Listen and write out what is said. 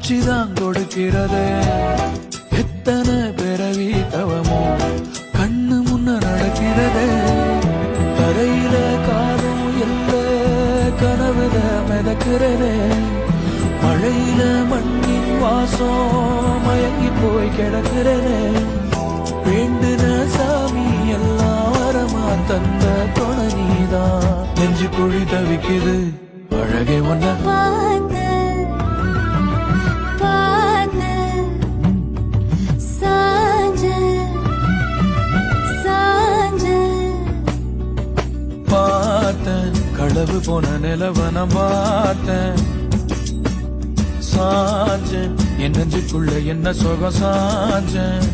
காட்சிதான் கொடுக்கிறது. எத்தனை பிறவி தவமோ கண்ணு முன்ன நடக்கிறது. தரையில காரும் எந்த கனவுல மிதக்கிறது. மழையில மண்ணின் வாசம் மயங்கி போய் கிடக்கிறது. வேண்டுன சாமி எல்லாம் வரமா தந்த துணை நீதான். நெஞ்சு குழி தவிக்குது அழகே ஒன்ன பார்த்தேன் களவு போன நிலவன பார்த்தேன். சாஞ்சேன். என் நெஞ்சுக்குள்ள என்ன சுகம் சாஞ்சேன்.